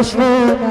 ওরে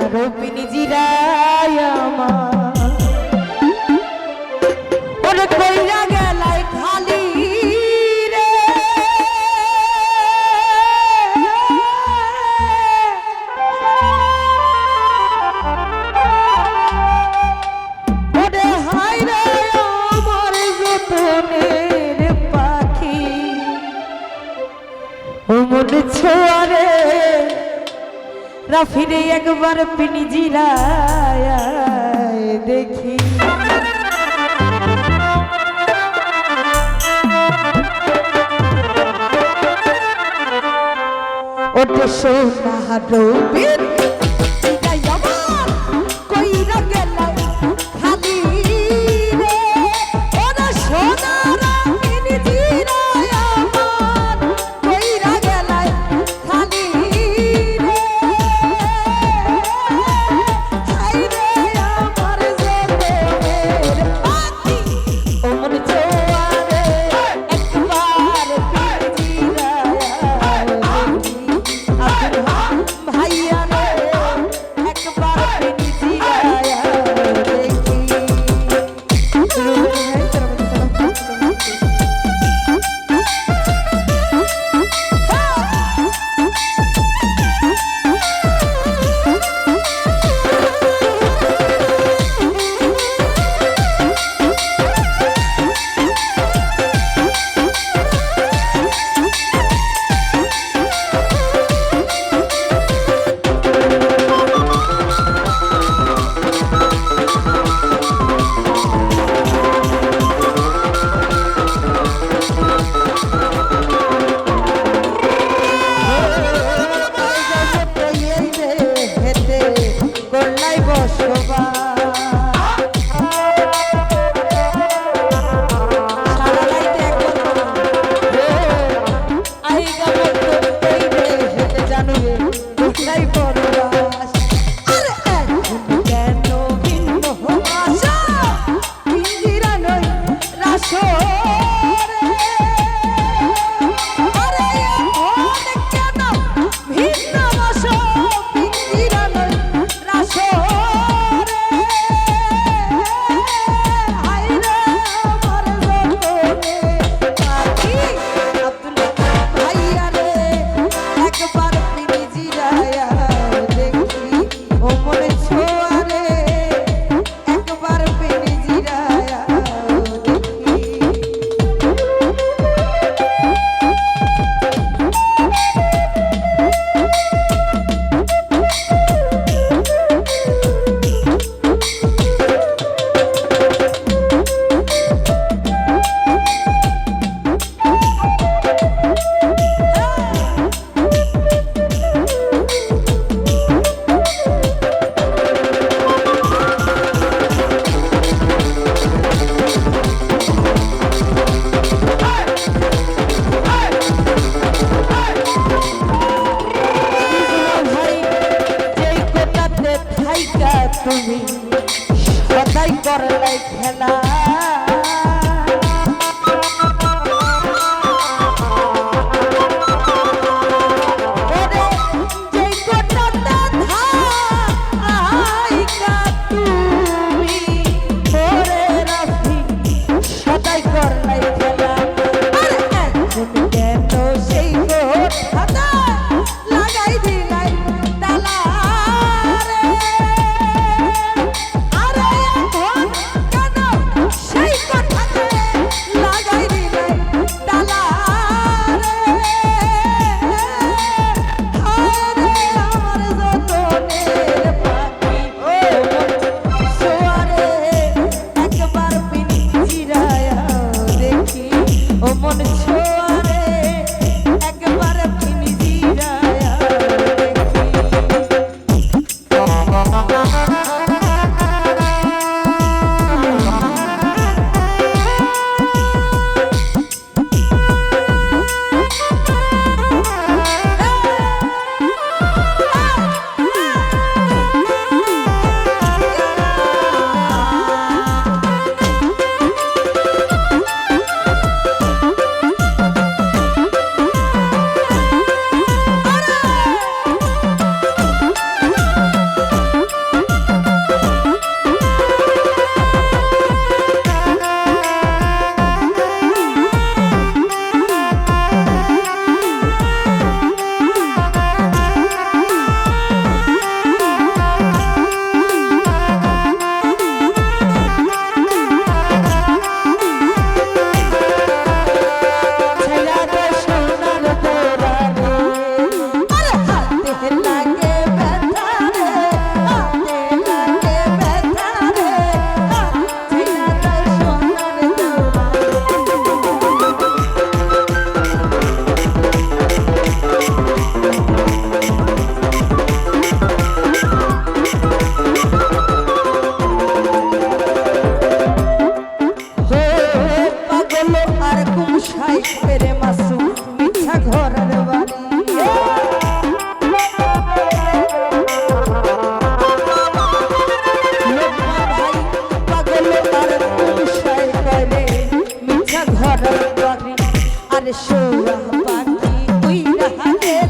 রাফিরে একবার পিনিজিরায় দেখি। ওটা সোনা রবির তাই করলে খেলা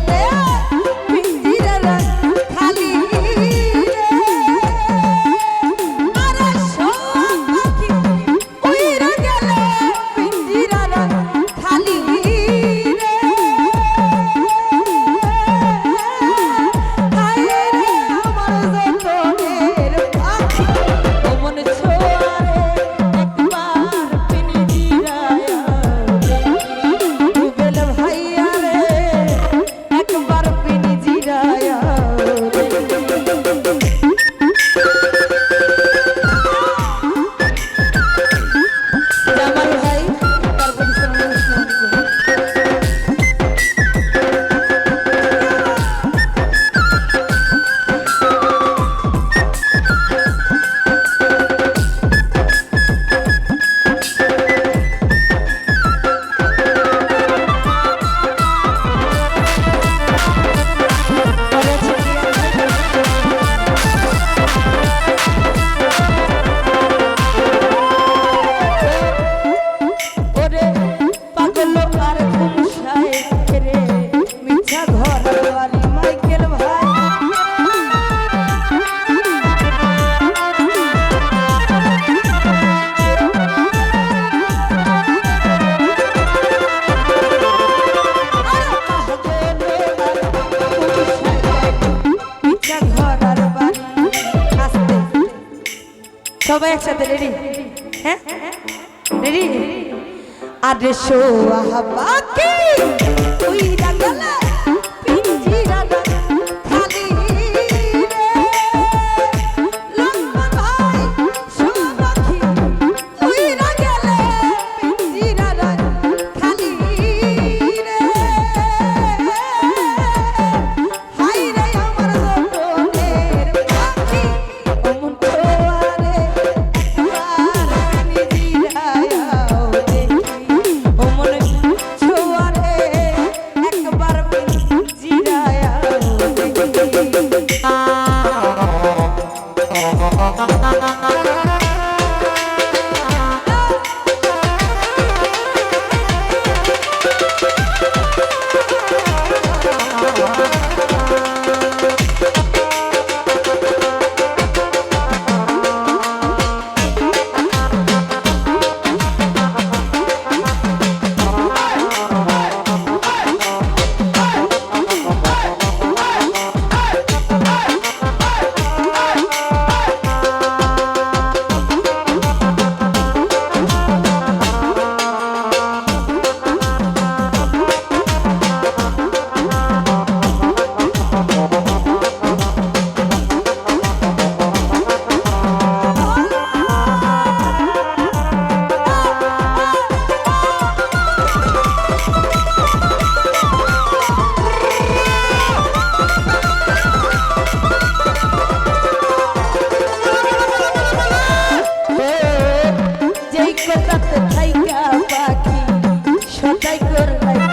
谁啊。সবাই একসাথে রেডি হ্যাঁ? রেডি আরে সোয়া পাখি ওই রাগলা হাত থাইকা পাখি সদাই